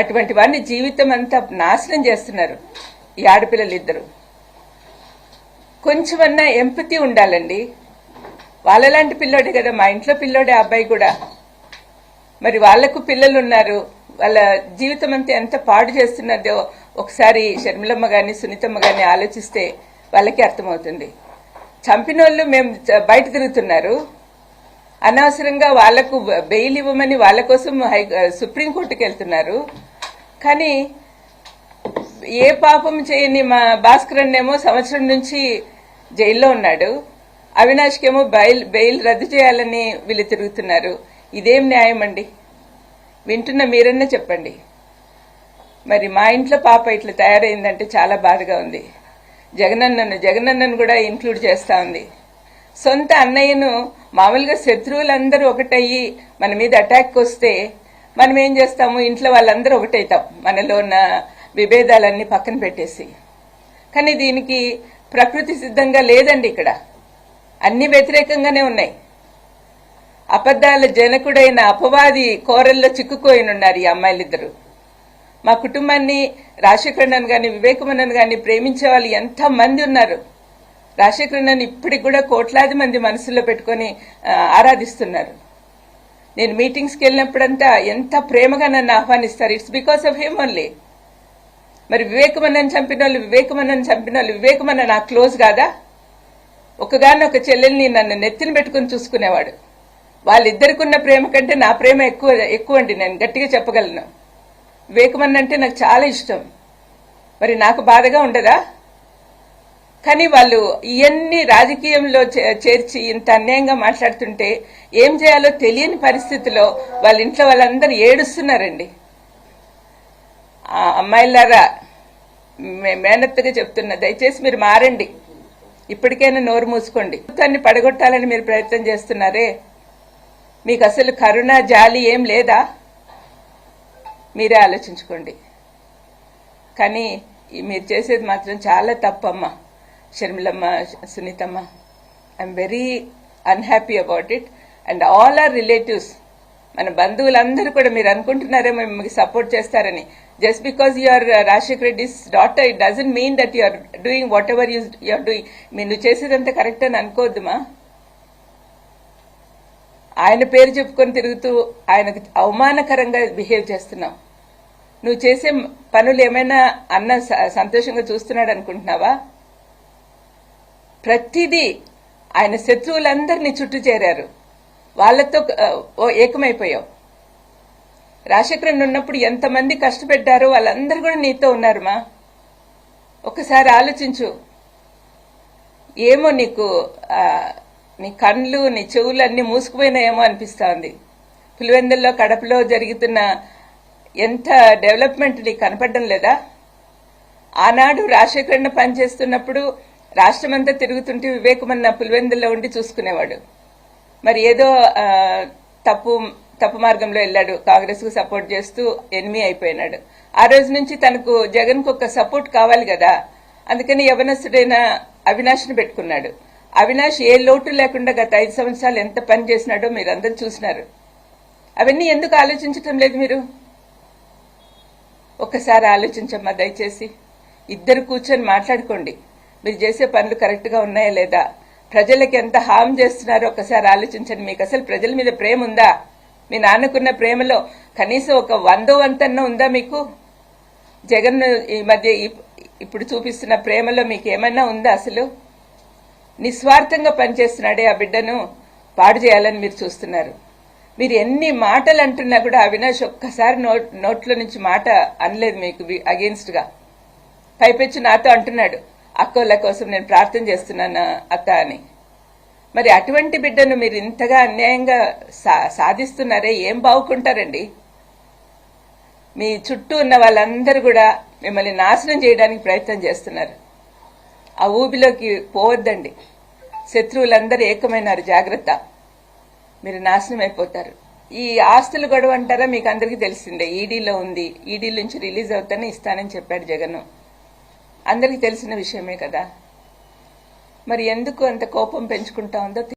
అటువంటి వారిని జీవితం అంతా నాశనం చేస్తున్నారు. ఈ ఆడపిల్లలు ఇద్దరు కొంచెమన్నా ఎంపతి ఉండాలండి. వాళ్ళలాంటి పిల్లోడే కదా మా ఇంట్లో పిల్లోడే అబ్బాయి కూడా. మరి వాళ్ళకు పిల్లలు ఉన్నారు వాళ్ళ జీవితం అంతా ఎంత పాడు చేస్తున్నదో ఒకసారి షర్మిలమ్మ గాని సునీతమ్మ గాని ఆలోచిస్తే వాళ్ళకి అర్థమవుతుంది. చంపిన వాళ్ళు మేము బయట తిరుగుతున్నారు. అనవసరంగా వాళ్ళకు బెయిల్ ఇవ్వమని వాళ్ళ కోసం హై సుప్రీంకోర్టుకు వెళ్తున్నారు కానీ ఏ పాపం చేయని మా భాస్కరన్ ఏమో సంవత్సరం నుంచి జైల్లో ఉన్నాడు. అవినాష్కేమో బెయిల్ బెయిల్ రద్దు చేయాలని వీళ్ళు తిరుగుతున్నారు. ఇదేం న్యాయం అండి? వింటున్న మీరన్నా చెప్పండి. మరి మా ఇంట్లో పాప ఇట్లా తయారైందంటే చాలా బాధగా ఉంది. జగనన్నను జగనన్నను కూడా ఇంక్లూడ్ చేస్తా ఉంది. సొంత అన్నయ్యను మామూలుగా శత్రువులందరూ ఒకటయ్యి మన మీద అటాక్ వస్తే మనం ఏం చేస్తాము? ఇంట్లో వాళ్ళందరూ ఒకటైతాం మనలో ఉన్న విభేదాలన్నీ పక్కన పెట్టేసి. కానీ దీనికి ప్రకృతి సిద్ధంగా లేదండి ఇక్కడ. అన్ని వ్యతిరేకంగానే ఉన్నాయి. అబద్ధాల జనకుడైన అపవాది కోరల్లో చిక్కుకోయినున్నారు ఈ అమ్మాయిలిద్దరు. మా కుటుంబాన్ని రాజశేఖరన్ గాని వివేకమన్నన్ గాని ప్రేమించే వాళ్ళు ఎంతమంది ఉన్నారు? రాజశేఖరన్ ఇప్పటికి కూడా కోట్లాది మంది మనసులో పెట్టుకొని ఆరాధిస్తున్నారు. నేను మీటింగ్స్కి వెళ్ళినప్పుడంతా ఎంత ప్రేమగా నన్ను ఆహ్వానిస్తారు. It's because of him only మరి వివేకమన్నని చంపిన వాళ్ళు వివేకమన్నని చంపిన వాళ్ళు వివేకమన్న నాకు క్లోజ్ కాదా? ఒకగాని ఒక చెల్లెల్ని నన్ను నెత్తిన పెట్టుకుని చూసుకునేవాడు. వాళ్ళిద్దరికి ఉన్న ప్రేమ కంటే నా ప్రేమ ఎక్కువ ఎక్కువ అండి నేను గట్టిగా చెప్పగలను. వివేకమన్న అంటే నాకు చాలా ఇష్టం. మరి నాకు బాధగా ఉండదా? కానీ వాళ్ళు ఇవన్నీ రాజకీయంలో చే- చేర్చి ఇంత అన్యాయంగా మాట్లాడుతుంటే ఏం చేయాలో తెలియని పరిస్థితిలో వాళ్ళ ఇంట్లో వాళ్ళందరూ ఏడుస్తున్నారండి. అమ్మాయిలారా మే- మేనత్తగా చెప్తున్నా దయచేసి మీరు మారండి. ఇప్పటికైనా నోరు మూసుకోండి. ప్రభుత్వాన్ని పడగొట్టాలని మీరు ప్రయత్నం చేస్తున్నారే. మీకు అసలు కరుణ జాలి ఏం లేదా? మీరే ఆలోచించుకోండి. కానీ మీరు చేసేది మాత్రం చాలా తప్పమ్మా. షర్మిలమ్మ సునీతమ్మ I'm very unhappy about it and all our relatives మన బంధువులందరూ కూడా మీరు అనుకుంటున్నారేమో మీకు సపోర్ట్ చేస్తారని. Just because you're Rajasekhar Reddy's daughter it doesn't mean that you're doing whatever you you're doing మీరు నువ్వు చేసేదంతా కరెక్ట్ అని అనుకోవద్దుమా ఆయన పేరు చెప్పుకొని తిరుగుతూ ఆయనకు అవమానకరంగా బిహేవ్ చేస్తున్నావు. నువ్వు చేసే పనులు ఏమైనా అన్న స- సంతోషంగా చూస్తున్నాడు అనుకుంటున్నావా? ప్రతిదీ ఆయన శత్రువులందరినీ చుట్టూ చేరారు. వాళ్ళతో ఓ ఏకమైపోయావు. రాజశేఖరన్ ఉన్నప్పుడు ఎంతమంది కష్టపెట్టారో వాళ్ళందరూ కూడా నీతో ఉన్నారు మా. ఒకసారి ఆలోచించు. ఏమో నీకు నీ కళ్ళు నీ చెవులు అన్ని మూసుకుపోయినాయేమో అనిపిస్తోంది. పులివెందుల్లో కడపలో జరుగుతున్న ఎంత డెవలప్మెంట్ నీకు కనపడడం లేదా? ఆనాడు రాజశేఖరణ పనిచేస్తున్నప్పుడు రాష్ట్రమంతా తిరుగుతుంటే వివేకమన్న పులివెందుల్లో ఉండి చూసుకునేవాడు. మరి ఏదో తప్పు తప్పు మార్గంలో వెళ్ళాడు. కాంగ్రెస్కు సపోర్ట్ చేస్తూ ఎనిమి అయిపోయినాడు. ఆ రోజు నుంచి తనకు జగన్కు ఒక సపోర్ట్ కావాలి కదా. అందుకని యవనస్తుడైన అవినాష్ని పెట్టుకున్నాడు. అవినాష్ ఏ లోటు లేకుండా గత ఐదు సంవత్సరాలు ఎంత పని చేసినాడో మీరందరూ చూసినారు. అవన్నీ ఎందుకు ఆలోచించటం లేదు మీరు? ఒక్కసారి ఆలోచించమ్మా దయచేసి. ఇద్దరు కూర్చొని మాట్లాడుకోండి. మీరు చేసే పనులు కరెక్ట్గా ఉన్నాయా లేదా? ప్రజలకి ఎంత హామ్ చేస్తున్నారో ఒకసారి ఆలోచించండి. మీకు అసలు ప్రజల మీద ప్రేమ ఉందా? మీ నాన్నకున్న ప్రేమలో కనీసం ఒక వందో వంతన్న ఉందా మీకు? జగన్ ఈ మధ్య ఇప్పుడు చూపిస్తున్న ప్రేమలో మీకు ఏమన్నా ఉందా అసలు? నిస్వార్థంగా పనిచేస్తున్నాడే ఆ బిడ్డను పాడు చేయాలని మీరు చూస్తున్నారు. మీరు ఎన్ని మాటలు అంటున్నా కూడా అవినాష్ ఒక్కసారి నోట్ నోట్లో నుంచి మాట అనలేదు మీకు అగేన్స్ట్గా. పైపెచ్చు నాతో అంటున్నాడు. అక్కోళ్ళ కోసం నేను ప్రార్థన చేస్తున్నాను అత్త అని. మరి అటువంటి బిడ్డను మీరు ఇంతగా అన్యాయంగా సా- సాధిస్తున్నారే? ఏం బావుకుంటారండి మీ చుట్టూ ఉన్న వాళ్ళందరూ కూడా మిమ్మల్ని నాశనం చేయడానికి ప్రయత్నం చేస్తున్నారు. ఆ ఊబిలోకి పోవద్దండి. శత్రువులందరూ ఏకమైనారు జాగ్రత్త. మీరు నాశనం అయిపోతారు. ఈ ఆస్తులు గొడవ అంటారా? మీకు అందరికీ తెలిసిందే. ఈడీలో ఉంది. ఈడీ నుంచి రిలీజ్ అవుతానే ఇస్తానని చెప్పాడు జగన్. అందరికీ తెలిసిన విషయమే కదా. మరి ఎందుకు అంత కోపం పెంచుకుంటా ఉందో